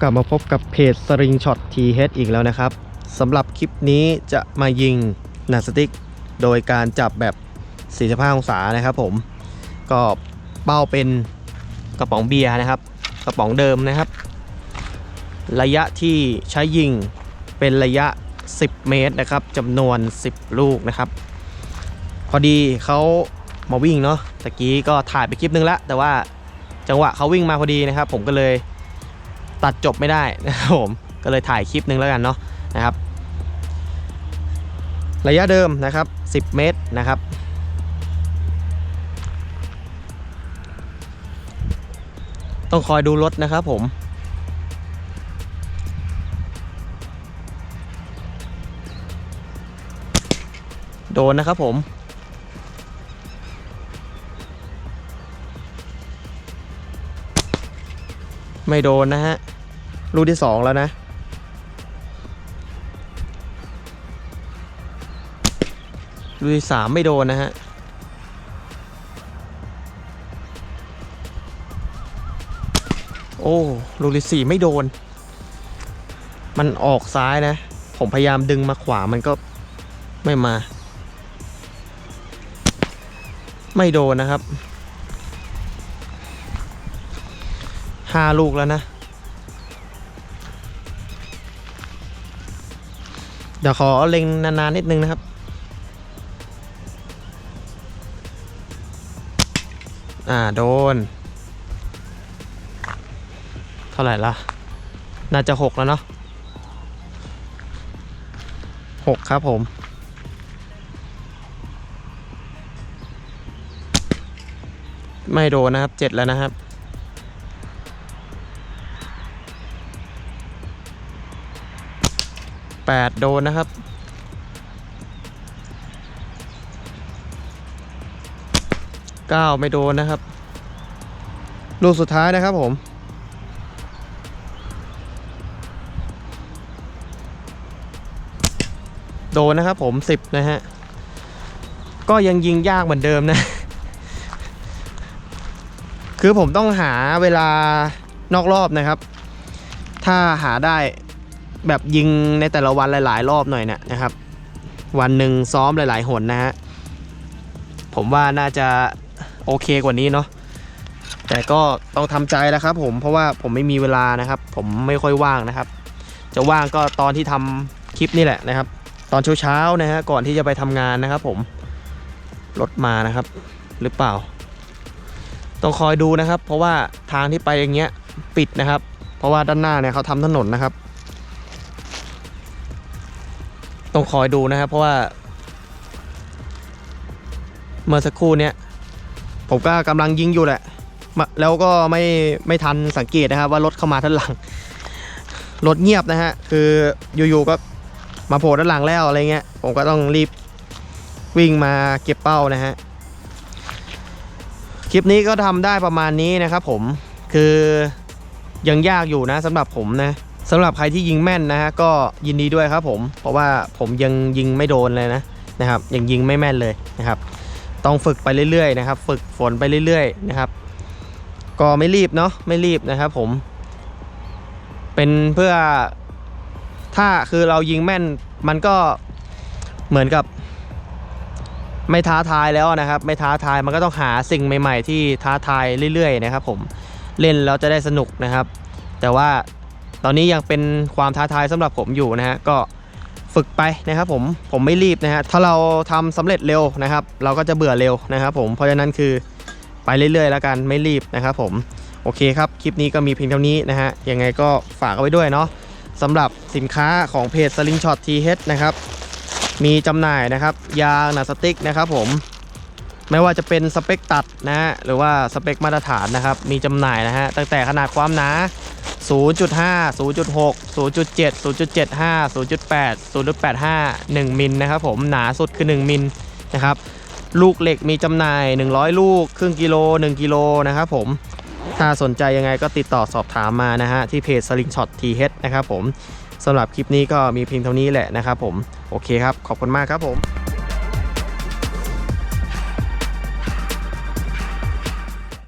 กลับมาพบกับเพจ String Shot TH อีกแล้วนะครับสำหรับคลิปนี้จะมายิงหนังสติ๊ก โดยการจับแบบ 45 องศานะครับผม ก็เป้าเป็นกระป๋องเบียร์นะครับ กระป๋องเดิมนะครับ ระยะที่ใช้ยิงเป็นระยะ 10 เมตรนะครับจำนวน 10 ลูกนะครับ พอดีเขามาวิ่งเนาะตะกี้ก็ถ่ายไปคลิปนึงแล้วแต่ว่าจังหวะเขาวิ่งมาพอดีนะครับ ผมก็เลย ตัดจบไม่ได้นะครับผมก็เลยถ่ายคลิปนึงแล้วกันเนาะนะครับ ระยะเดิมนะครับ 10 เมตรนะครับ ต้องคอยดูรถนะครับผมโดนนะครับผม ไม่โดนนะฮะ ลูกที่สองแล้วนะ ลูกที่สามไม่โดนนะฮะ โอ้ ลูกที่สี่ไม่โดน มันออกซ้ายนะ ผมพยายามดึงมาขวามันก็ไม่มา ไม่โดนนะครับ ห้าลูกแล้วนะ เดี๋ยวขอเล็งนานๆนิดนึงนะครับ อ่าโดน เท่าไหร่ละน่าจะหกแล้วเนาะหกครับผมไม่โดนนะครับเจ็ดแล้วนะครับ แปดโดนนะครับเก้าไม่โดนนะครับ ลูกสุดท้ายนะครับผมโดนนะครับผมสิบนะฮะ ก็ยังยิงยากเหมือนเดิมนะ คือผมต้องหาเวลานอกรอบนะครับ ถ้าหาได้ แบบยิงในแต่ละวันหลาย ๆ รอบหน่อยเนี่ยนะครับ วันหนึ่งซ้อมหลาย ๆ หนนะฮะผมว่าน่าจะโอเคกว่านี้เนาะแต่ก็ต้องทำใจแล้วครับผมเพราะว่าผมไม่มีเวลานะครับ ผมไม่ค่อยว่างนะครับ จะว่างก็ตอนที่ทำคลิปนี่แหละนะครับ ตอนเช้าๆนะฮะก่อนที่จะไปทำงานนะครับ ผมรถมานะครับ หรือเปล่า ต้องคอยดูนะครับ เพราะว่าทางที่ไปอย่างเงี้ยปิดนะครับ เพราะว่าด้านหน้าเนี่ยเขาทำถนนนะครับ ต้องคอยดูนะครับ เพราะว่า เมื่อสักครู่เนี้ยผมก็กำลังยิงอยู่แหละ แล้วก็ไม่ไม่ทันสังเกตนะครับ ว่ารถเข้ามาด้านหลัง รถเงียบนะฮะ คืออยู่ๆก็มาโผล่ด้านหลังแล้วอะไรเงี้ย ผมก็ต้องรีบวิ่งมาเก็บเป้านะฮะ คลิปนี้ก็ทำได้ประมาณนี้นะครับผม คือยังยากอยู่นะสำหรับผมนะ สำหรับใครที่ยิงแม่นนะฮะก็ยินดีด้วยครับผม เพราะว่าผมยังยิงไม่โดนเลยนะนะครับยังยิงไม่แม่นเลยนะครับ ต้องฝึกไปเรื่อยๆนะครับ ฝึกฝนไปเรื่อยๆนะครับ ก็ไม่รีบเนาะไม่รีบนะครับผม เป็นเพื่อถ้าคือเรายิงแม่นมันก็เหมือนกับไม่ท้าทายแล้วนะครับ ไม่ท้าทายมันก็ต้องหาสิ่งใหม่ ๆ ที่ท้าทายเรื่อยๆนะครับ ผมเล่นแล้วจะได้สนุกนะครับ แต่ว่า ตอนนี้ยังเป็นความท้าทายสำหรับผมอยู่นะฮะก็ฝึกไปนะครับผมผมไม่รีบนะฮะถ้าเราทำสำเร็จเร็วนะครับ เราก็จะเบื่อเร็วนะครับ ผมเพราะฉะนั้นคือไปเรื่อยๆ แล้วกันไม่รีบนะครับผมโอเคครับคลิปนี้ก็มีเพียงเท่านี้นะฮะยังไงก็ฝากเอาไว้ด้วยเนาะสำหรับสินค้าของเพจ Slingshot TH นะครับมีจำหน่ายนะครับยางหนังสติ๊กนะครับผมไม่ว่าจะเป็นสเปคตัดนะฮะหรือว่าสเปคมาตรฐานนะครับมีจำหน่ายนะฮะตั้งแต่ขนาดความหนา 0.5 0.6 0.7 0.75 0.8 0.85 1 มิลนะครับผมหนาสุดคือ 1 มิลนะครับลูกเหล็กมีจำหน่าย 100 ลูก ครึ่งกิโล 1 กิโลนะครับผมถ้าสนใจยังไงก็ติดต่อสอบถามมานะฮะ ที่เพจ Slingshot TH นะครับผมสำหรับคลิปนี้ก็มีเพียงเท่านี้แหละนะครับผม โอเคครับ ขอบคุณมากครับผม